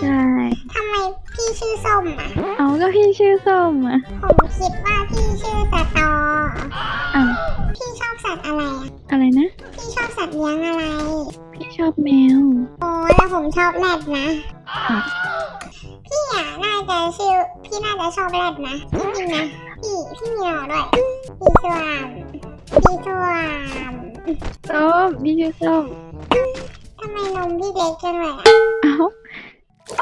ใช่ ทำไมพี่ชื่อส้มอะ เอาก็พี่ชื่อส้มอะผมคิดว่าพี่ชื่อสตอ อ้าวพี่ชอบสัตว์อะไรอะ อะไรนะ พี่ชอบสัตว์เลี้ยงอะไร พี่ชอบแมวโอ้แล้วผมชอบแรดนะ อะพี่อะน่าจะชื่อ พี่น่าจะชอบแรดนะจริงๆนะ พี่พี่มีหนอด้วยพี่สวามพี่สวามส้มพี่ชื่อส้มทำไมนมพี่เล็กจังเลยอะเอ้า ก็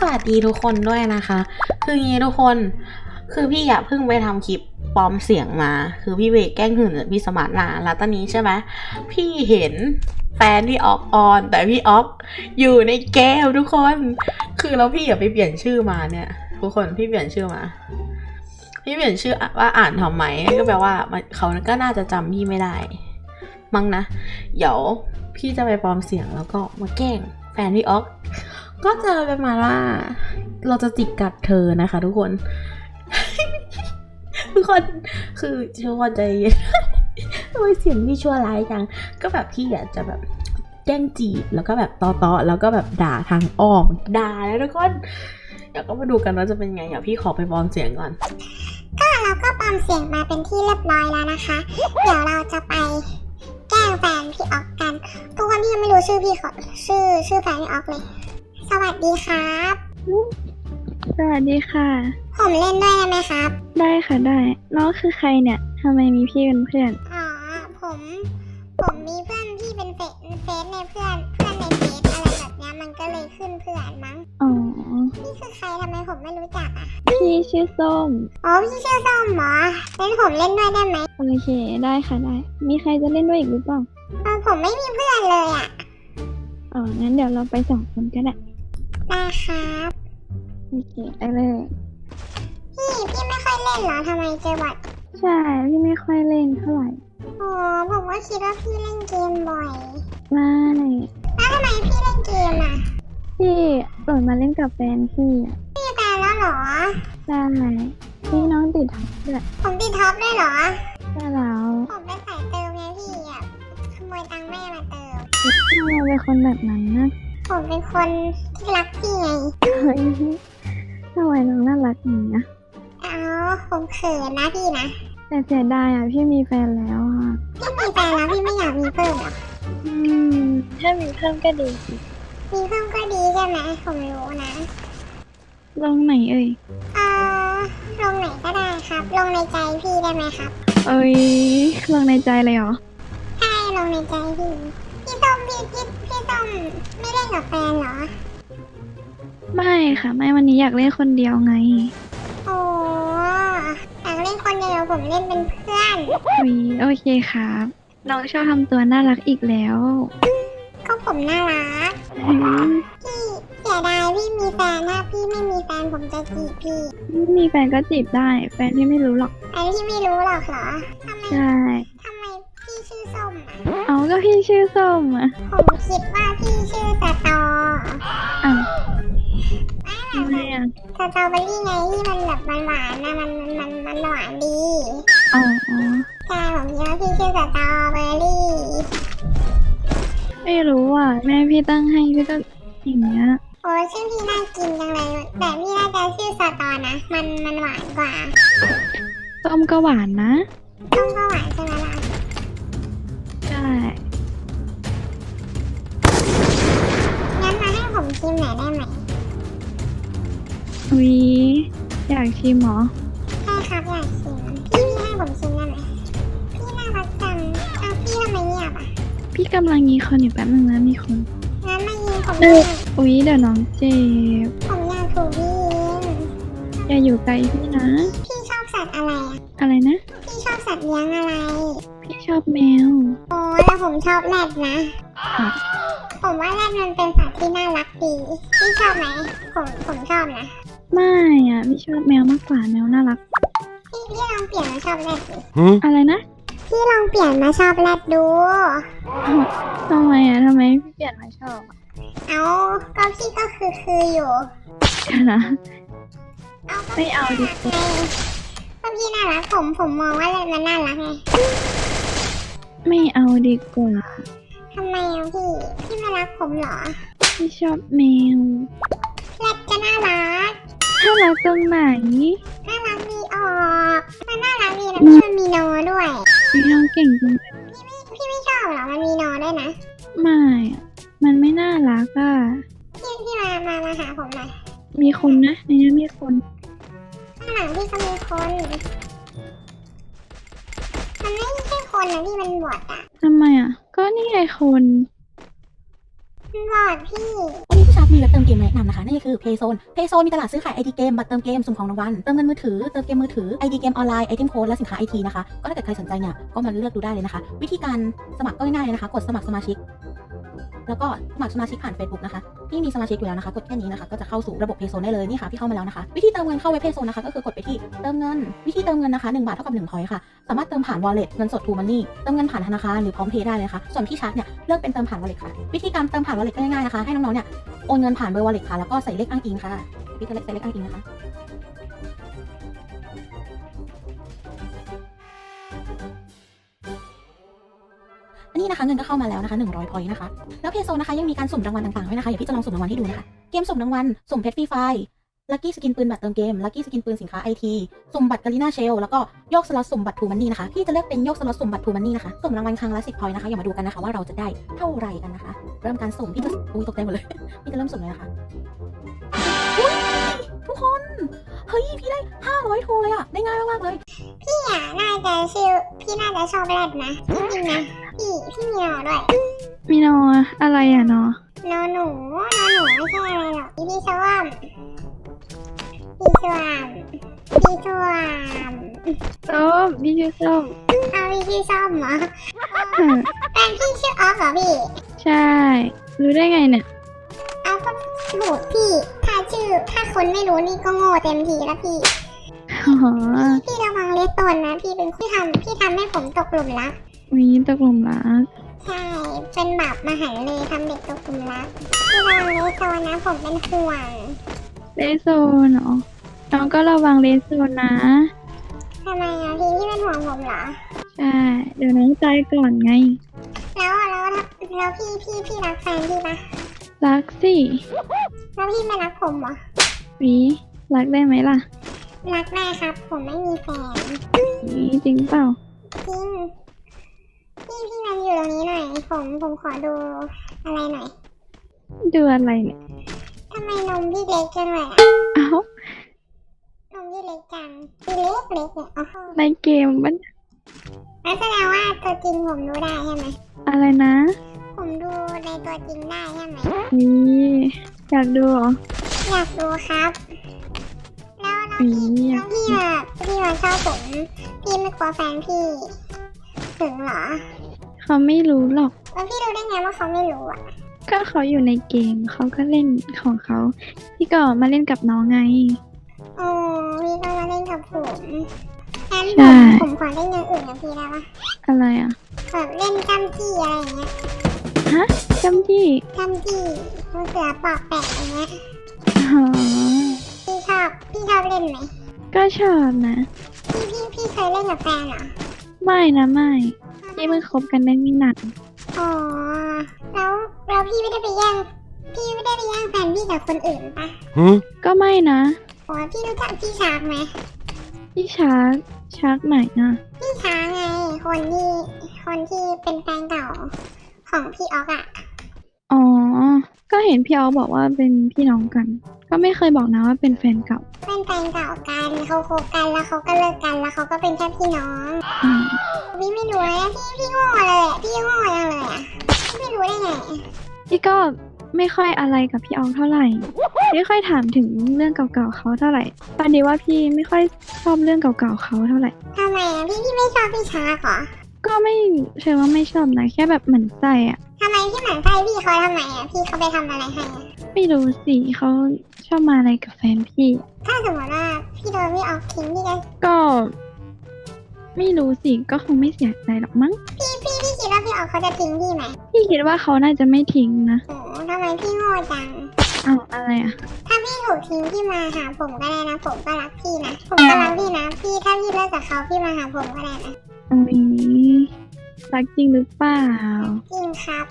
สวัสดีทุกคนด้วยนะคะ คืองี้ทุกคน คือพี่อะเพิ่งไปทำคลิปปลอมเสียงมา คือพี่เวกแกล้งหื่นพี่สมาร์ทนาแล้วตอนนี้ใช่ไหมพี่เห็นแฟนพี่ออกออน แต่พี่ออกอยู่ในแก้วทุกคน คือแล้วพี่อะไปเปลี่ยนชื่อมาเนี่ย ทุกคนพี่เปลี่ยนชื่อมา พี่เปลี่ยนชื่อว่าอ่านทำไมก็แปลว่าเขาก็น่าจะจำพี่ไม่ได้ มั้งนะ เดี๋ยวพี่จะไปปลอมเสียงแล้วก็มาแกล้งแฟนพี่ออก ก็เจอประมาณว่า เราจะจิกกัดเธอนะคะ ทุกคน ทุกคนคือทุกคนใจเย็นทำไมเสียงพี่ชั่วร้ายจัง ก็แบบพี่อยากจะแบบแกล้งจีบแล้วก็แบบตอตอๆแล้วก็แบบด่าทางอ้อมด่าแล้วทุกคน ดี๋ยวก็มาดูกันว่าจะเป็นไงเดี๋ยวพี่ขอไปปลอมเสียงก่อน ก็เราก็ปลอมเสียงมาเป็นที่เรียบร้อยแล้วนะคะ เดี๋ยวเราจะไปแกล้งแฟนพี่ออกกัน ทุกคนที่ยังไม่รู้ชื่อพี่เขาชื่อชื่อแฟนพี่ออกเลย สวัสดีครับ สวัสดีค่ะ ผมเล่นด้วยได้ไหมครับ ได้ค่ะได้ น้องคือใครเนี่ยทำไมมีพี่เป็นเพื่อน อ๋อผม ผมมีเพื่อนที่เป็นเฟซเฟซในเพื่อน มันก็เลยขึ้นเพื่อนมั้ง อ๋อ นี่คือใครทำไมผมไม่รู้จักอะ พี่ชื่อส้ม อ๋อพี่ชื่อส้มเหรองั้นผมเล่นด้วยได้ไหมโอเค ได้ค่ะได้ มีใครจะเล่นด้วยอีกหรือเปล่า เออผมไม่มีเพื่อนเลยอะ อ๋อ งั้นเดี๋ยวเราไปสองคนก็ได้ ได้ครับโอเคได้เลย พี่พี่ไม่ค่อยเล่นเหรอทำไมเจอบัตรใช่พี่ไม่ค่อยเล่นเท่าไหร่ อ๋อผมก็คิดว่าพี่เล่นเกมบ่อย ไม่ แล้วทำไมพี่เล่นเกมอะพี่โดดมาเล่นกับแฟนพี่อะพี่มีแฟนแล้วเหรอ ใช่พี่น้องติดท็อปด้วยผมติดท็อปด้วยเหรอ ใช่แล้วผมไปใส่เติมไงพี่อะขโมยตังค์แม่มาเติมทำไมเป็นคนแบบนั้นนะผมเป็นคนที่รักพี่ไงเฮ้ยทำไมน้องน่ารักอย่างนี้นะอ๋อผมเขินนะพี่นะแต่เสียดายอะพี่มีแฟนแล้วอะพี่มีแฟนแล้วพี่ไม่อยากมีเพิ่มเหรอ อืม ถ้ามีเพิ่มก็ดีสิมีเพิ่มก็ดีใช่ไหมผมรู้นะ ลงไหนเอ่ย เอ่อลงไหนก็ได้ครับ ลงในใจพี่ได้ไหมครับ เอ้ย ลงในใจเลยเหรอ ใช่ลงในใจพี่ พี่ส้มพี่พี่พี่ส้มไม่เล่นกับแฟนเหรอ ไม่ค่ะ ไม่วันนี้อยากเล่นคนเดียวไงโอ้อยากเล่นคนเดียวผมเล่นเป็นเพื่อนอุ้ยโอเคครับ น้องชอบทำตัวน่ารักอีกแล้ว ก็ผมน่ารักอืมพี่เสียดายพี่มีแฟนถ้าพี่ไม่มีแฟนผมจะจีบพี่มีแฟนก็จีบได้ แฟนพี่ไม่รู้หรอก แต่พี่ไม่รู้หรอกเหรอทำไมใช่ทำไมพี่ชื่อส้มอะเอาก็พี่ชื่อส้มอะผมคิดว่าพี่ชื่อสตออ้าวไม่ทำไมอะสตรอเบอรี่ไงที่มันแบบหวานๆนะมันมันมันหวานดีอ๋ออ๋อ ใช่ผมคิดว่าพี่ชื่อสตรอเบอรี่ไม่รู้อะ แม่พี่ตั้งให้พี่ก็อย่างเงี้ยโอ้ชื่อพี่น่ากินจังเลยแต่พี่น่าจะชื่อสตอนะ มันมันหวานกว่าส้มก็หวานนะต้มก็หวานใช่ไหมล่ะใช่งั้นมาให้ผมชิมหน่อยได้ไหมอุ้ยอยากชิมเหรอใช่ครับอยากชิมพี่พี่ให้ผมชิม ทำไมเงียบอะพี่กำลังยิงคนอยู่แป๊บนึงนะมีคน งั้นมายิงผมเอยิออุ๊ยเดี๋ยวน้องเจ็บผมอยากถูกพี่ยิงอย่าอยู่ไกลพี่นะ พี่ชอบสัตว์อะไรอะอะไรนะ พี่ชอบสัตว์เลี้ยงอะไร พี่ชอบแมว โอ้แล้วผมชอบแรดนะอะผมว่าแรดมันเป็นสัตว์ที่น่ารักดี พี่ชอบไหมผมผมชอบนะ ไม่อะพี่ชอบแมวมากกว่าแมวน่ารัก พี่พี่ลองเปลี่ยนมาชอบแรดดิอะไรนะ พี่ลองเปลี่ยนมาชอบแรดดู ทำไมอะทำไมพี่เปลี่ยนมาชอบอะเอ้าก็พี่ก็คือคืออยู่เดี๋ยวนะเอาก็ไม่เอาดีกว่าก็พี่น่ารักผมผมมองว่ามันน่ารักไงไม่เอาดีกว่า ทำไมอะพี่พี่ไม่รักผมเหรอพี่ชอบแมว แรดก็น่ารัก ถ้ารักตรงไหน น่ารักดีออก มันน่ารักดีนะพี่มันมีโนด้วย พี่ทำเก่งจังเลยพี่ไม่ชอบเหรอ มันมีโนด้วยนะ ไม่อะมันไม่น่ารักอะ พี่พี่มา มา มาหาผมหน่อยมีคนนะในนี้มีคน ข้างหลังพี่ก็มีคน มันไม่ใช่คนนะพี่มันบอดอะทำไมอะ ก็นี่ไงคน บอดพี่วันนี้พี่ชาร์ปมีเว็บเติมเกมมาแนะนำนะคะนั่นก็คือ Payzone Payzone มีตลาดซื้อขายไอทีเกมบัตรเติมเกมสุ่มของรางวัลเติมเงินมือถือเติมเกมมือถือไอทีเกมออนไลน์ไอเทมโค้ดและสินค้าไอทีนะคะก็ถ้าเกิดใครสนใจเนี่ยก็มาเลือกดูได้เลยนะคะ วิธีการสมัครก็ง่ายๆเลยนะคะ กดสมัครสมาชิก แล้วก็สมัครสมาชิกผ่าน Facebook นะคะพี่มีสมาชิกอยู่แล้วนะคะ กดแค่นี้นะคะก็จะเข้าสู่ระบบ Payzone ได้เลยนี่ค่ะพี่เข้ามาแล้วนะคะ วิธีเติมเงินเข้าเว็บ Payzone นะคะก็คือกดไปที่เติมเงิน วิธีเติมเงินนะคะ1บาทเท่ากับ1 point ค่ะ สามารถเติมผ่าน wallet เงินสด True Money เติมเงินผ่านธนาคารหรือพร้อมเพย์ได้เลยค่ะส่วนพี่ชาร์จเนี่ยเลือกเป็นเติมผ่าน wallet ค่ะ วิธีการเติมผ่าน wallet ก็ง่ายๆนะคะให้น้องๆเนี่ยโอนเงินผ่านเบอร์ wallet ค่ะแล้วก็ใส่เลขอ้างอิงค่ะพี่จะเลขใส่เลขอ้างอิงนะคะ นนี้นะคะเงินก็เข้ามาแล้วนะคะ100 point นะคะ แล้วเพโซนะคะยังมีการสุ่มรางวัลต่างๆด้วยนะคะเดี๋ยวพี่จะลองสุ่มรางวัลให้ดูนะคะ เกมสุ่มรางวัลสุ่มเพชรฟรีไฟลัคกี้สกินปืนบัตรเติมเกมลัคกี้สกินปืนสินค้าไอทีสุ่มบัตรกาลิน่าเชลแล้วก็โยกสล็อตสุ่มบัตรทูมันนี่นะคะ พี่จะเลือกเป็นโยกสล็อตสุ่มบัตรทูมันนี่นะคะ สุ่มรางวัลครั้งละ10 point นะคะ อย่ามาดูกันนะคะว่าเราจะได้เท่าไหร่กันนะคะ เริ่มการสุ่มพี่จะอุ้ยตกใจหมดเลย พี่จะเริ่มสุ่มเลยนะคะอุ้ยทุกคน เฮ้ย พี่ได้500ทูเลยอะได้ง่ายมากๆเลย พี่อะน่าจะชื่อพี่น่าจะชอบแรดนะจริงๆนะ พี่พี่มีโนด้วยมีนออะไรอะนอนอหนูนอหนูไม่ใช่อะไรหรอกพี่ส้มพี่ส้มพี่ส้มส้มพี่ชื่อส้มเอาพี่ชื่อส้มเหรอเออแฟนพี่ชื่อออฟเหรอพี่ ใช่ รู้ได้ไงเนี่ยเอาก็ถูกพี่ ถ้าชื่อถ้าคนไม่รู้นี่ก็โง่เต็มทีแล้วพี่อ๋อพี่ระวังเลสโตนนะ พี่เป็นพี่ทำพี่ทำให้ผมตกหลุมรัก มีตกหลุมรัก ใช่ เป็นบาปมหันต์เลยทำเด็กตกหลุมรักพี่ระวังเลสโตนนะผมเป็นห่วงเลสโซนเหรอน้องก็ระวังเลสโซนนะทำไมอะพี่พี่เป็นห่วงผมเหรอ ใช่ เดี๋ยวน้องใจก่อนไง แล้วแล้วแล้วพี่พี่พี่รักแฟนพี่ปะรักสิแล้วพี่ไม่รักผมเหรอวีรักได้ไหมล่ะ รักได้ครับ ผมไม่มีแฟนวีจริงเปล่าจริง พี่พี่มันอยู่ตรงนี้หน่อย ผมผมขอดูอะไรหน่อยดูอะไรเนี่ยทำไมนมพี่เล็กจังเลยอะเอ้านมพี่เล็กจังพี่เล็กเล็กเนี่ยโอ้โหในเกมมันงั้นแสดงว่าตัวจริงผมดูได้ใช่ไหมอะไรนะ ผมดูในตัวจริงได้ใช่ไหมวีอยากดูเหรออยากดูครับ แล้วแล้ววีพี่อยาแล้กวพี่แบบพี่มาชอบผมพี่ไม่กลัวแฟนพี่ถึงเหรอ เขาไม่รู้หรอก แล้วพี่รู้ได้ไงว่าเขาไม่รู้อะ ก็เขาอยู่ในเกมเขาก็เล่นของเขา พี่ก็มาเล่นกับน้องไง โอ้พี่ก็มาเล่นกับผมงั้นใช่ผมผมขอเล่นอย่างอื่นกับพี่ได้ปะอะไรอะแบบเล่นจำจี้อะไรอย่างเงี้ยฮะจำที่จำจี้มะเขือปอกแปะอย่างเงี้ย อ๋อพี่ชอบ พี่ชอบเล่นไหมก็ชอบนะ พี่พี่พี่เคยเล่นกับแฟนเหรอ ไม่นะไม่ พี่เพิ่งคบกันได้ไม่นานอ๋อ แล้วแล้วพี่ไม่ได้ไปแย่งพี่ไม่ได้ไปแย่งแฟนพี่กับคนอื่นปะก็ไม่นะอ๋อพี่รู้จักพี่ชาร์กไหมพี่ชาร์กชาร์กไหนอะพี่ช้างไงคนที่คนที่เป็นแฟนเก่าของพี่ออกอะอ๋อ ก็เห็นพี่เอาบอกว่าเป็นพี่น้องกัน ก็ไม่เคยบอกนะว่าเป็นแฟนเก่า เป็นแฟนเก่ากันเขาคบกันแล้วเขาก็เลิกกันแล้วเขาก็เป็นแค่พี่น้องอืมพี่ไม่รู้เลยพี่พี่ โง่เลยอะพี่โง่ยังเลยอะพี่ไม่รู้ได้ไงพี่ก็ไม่ค่อยอะไรกับพี่อองเท่าไหร่ ไม่ค่อยถามถึงเรื่องเก่าๆเขาเท่าไหร่ตอนนี้ว่าพี่ไม่ค่อยชอบเรื่องเก่าๆเขาเท่าไหร่ ทำไมอะพี่พี่ไม่ชอบพี่ช้างเหรอก็ไม่เชื่อว่าไม่ชอบนะแค่แบบเหมือนใจอะทำไมพี่หมั่นไส้พี่เขาทำไมอะพี่เขาไปทำอะไรให้อะไม่รู้สิเขาชอบมาอะไรกับแฟนพี่ ถ้าสมมติว่าพี่โดน ไม่รู้สิก็คงไม่เสียใจหรอกมั้ง พี่พี่พี่คิดว่าพี่ออกเขาจะทิ้งพี่ไหมพี่คิดว่าเขาน่าจะไม่ทิ้งนะโอ้ทำไมพี่โง่จังอ้าวอะไรอะ ถ้าพี่ถูกทิ้งพี่มาหาผมก็ได้นะ ผมก็รักพี่นะ ผมก็รักพี่นะ พี่ถ้าพี่เลิกกับเขาพี่มาหาผมก็ได้นะโอ้ยรักจริงหรือเปล่า จริงครับ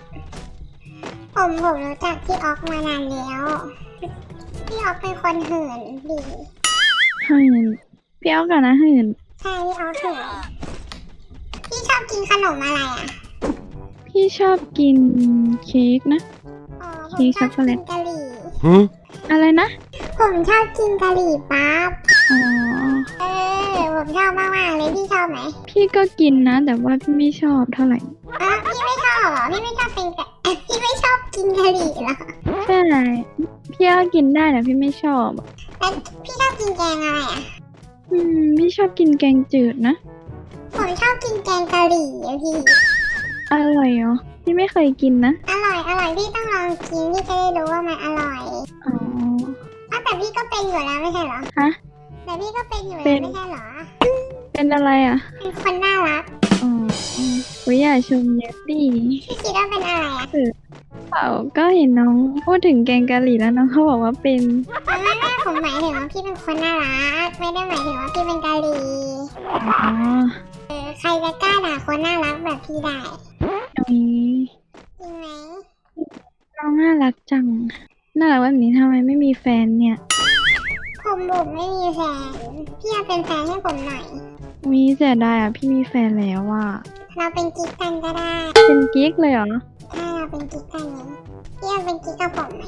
ผมผมรู้จักพี่ออกมานานแล้ว พี่ออกเป็นคนเหินดีเหินพี่เอากันนะเหินใช่พี่ออกเหินพี่ชอบกินขนมอะไรอะพี่ชอบกินเค้กนะ อ๋อผเค้มกชอบช็อกโกแลกิตนกะหรี่อะไรนะ ผมชอบกินกะหรี่ปั๊บอ๋อ เออผมชอบมากๆเลยพี่ชอบไหมพี่ก็กินนะ แต่ว่าพี่ไม่ชอบเท่าไหร่ อ๋อพี่ไม่ชอบเหรอพี่ไม่ชอบเป็นกะ พี่ไม่ชอบกินกะหรี่เหรอใช่ พี่ก็กินได้แต่พี่ไม่ชอบอะแล้วพี่ชอบกินแกงอะไรอะ อืมพี่ชอบกินแกงจืดนะ ผมชอบกินแกงกะหรี่อะพี่ อร่อยเหรอพี่ไม่เคยกินนะ อร่อยอร่อยพี่ต้องลองกินพี่จะได้รู้ว่ามันอร่อยอ๋อ อ้าวแต่พี่ก็เป็นอยู่แล้วไม่ใช่เหรอฮะ แต่พี่ก็เป็นอยู่เป็แล้วนไม่ใช่เหรอ เป็นอะไรอะเป็นคนน่ารัก อ๋อวิอย่าชมเยอะดิพี่คิดว่าเป็นอะไรอะเปล่าก็เห็นน้องพูดถึงแกงกะหรี่แล้วน้องเขาบอกว่าเป็นตอนแรก ผมหมายถึงว่าพี่เป็นคนน่ารัก ไม่ได้หมายถึงว่าพี่เป็นกะหรี่อ๋อเออใครจะกล้าด่าคนน่ารักแบบพี่ได้ตรงนี้จริงไหมน้องน่ารักจัง น่ารักแบบนี้ทำไมไม่มีแฟนเนี่ย ผมบุกไม่มีแฟน พี่เอาเป็นแฟนให้ผมหน่อย มีเสียดายอะพี่มีแฟนแล้วอะ เราเป็นกิ๊กกันก็ได้ เป็นกิ๊กเลยเหรอ ถ้าเราเป็นกิ๊กกันนี้พี่เอาเป็นกิ๊กกับผมไหม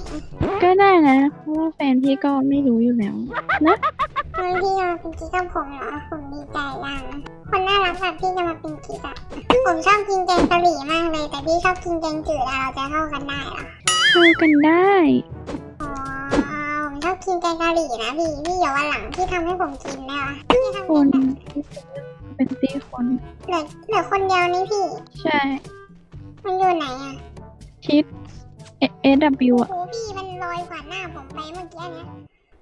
ก็ได้นะ เพราะว่าแฟนพี่ก็ไม่รู้อยู่แล้วนะเฮ้ยพี่เอาเป็นกิ๊กกับผมเหรอผมดีใจยังคนน่ารักแบบพี่จะมาเป็นกิ๊กอะผมชอบกินแกงกะหรี่มากเลย แต่พี่ชอบกินแกงจืดอะเราจะเข้ากันได้เหรอเข้ากันได้อ๋อผมชอบกินแกงกะหรี่นะพี่พี่เดี๋ยววันหลังพี่ทำให้ผมกินได้ปะพี่ทำคเป็นนแบบเป็นตีคนเหลือเหลือคนเดียวนี่พี่ ใช่ มันอยู่ไหนอะชิดเอเอวโอ้อะโหพี่มันลอยกว่าหน้าผมไปเมื่อกี้เนี้ย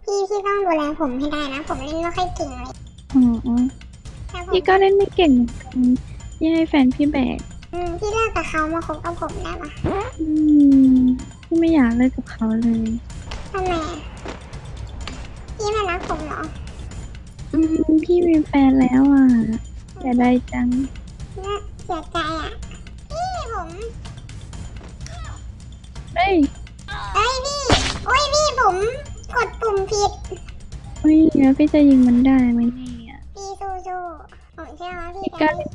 พี่พี่ต้องดูแลผมให้ได้นะ ผมเล่นไม่ค่อยเก่งเลยอ๋อแต่ผมพี่ก็เล่นไม่เก่งเหมือนกันพี่ให้แฟนพี่แบก อืมพี่เลิกกับเขามาคบกับผมได้ปะอืมพี่ไม่อยากเลิกกับเขาเลย ทำไมอะพี่ไม่รักผมเหรออืมพี่มีแฟนแล้วอะแต่ได้จังเนี่ยเสียใจอะพี่ ผมเอ้ยเอ้ยพี่โอ้ยพี่ผมกดปุ่มผิด เฮ้ยแล้วพี่จะยิงมันได้ไหมเนี่ยพี่สู้สู้ๆผมเชื่อว่าพี่พี่จะก็เล่น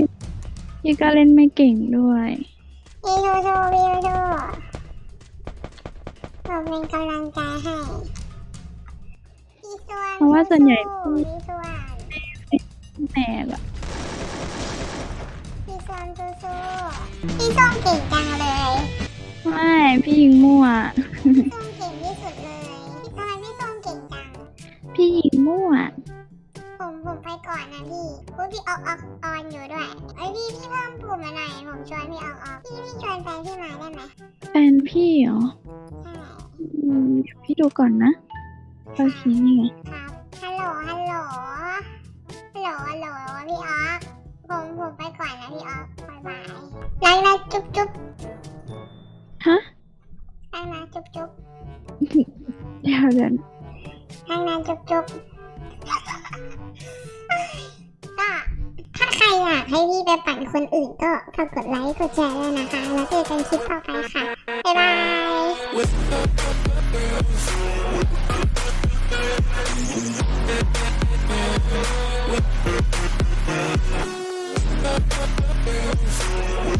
พี่ก็เล่นไม่เก่งด้วย พี่สู้สู้ๆพี่สู้สู้ๆผมเป็นกำลังใจให้พี่ส่วนเพราะว่าส่วนใหญ่ พี่ส่วน แตกอะพี่ส่ว นสู้สู้ๆพี่ส้มเก่งจังเลยไม่พี่ยิงมั่ว พี่ส้มเก่งที่สุดเลยทำไมพี่ส้มเก่งจัง พี่ยิงมั่ว ผมผมไปก่อนนะพี่พูดพี่ออกออกออนอยู่ด้วยไอยพี่พี่เพิ่มปุ่มมาหน่อยผมชวนพี่ออกออกพี่พี่ชวนแฟนพี่มาได้ไหมแฟนพี่เหรอใช่อืมเดี๋ยวพี่ดูก่อนนะโอเคนี่ไงครั ตั้งจุ๊บจุ๊บฮะตั้งนะจุ๊บจุ๊บเดี๋ยวเดี๋ยวตั้งนะจุ๊บจุ๊บก็ถ้าใครอยากให้พี่ไปปั่นคนอื่นก็ฝากดไลค์กดแชร์ด้วยนะคะ แล้วเจอกันคลิปต่อไปค่ะ บ๊ายบาย We'll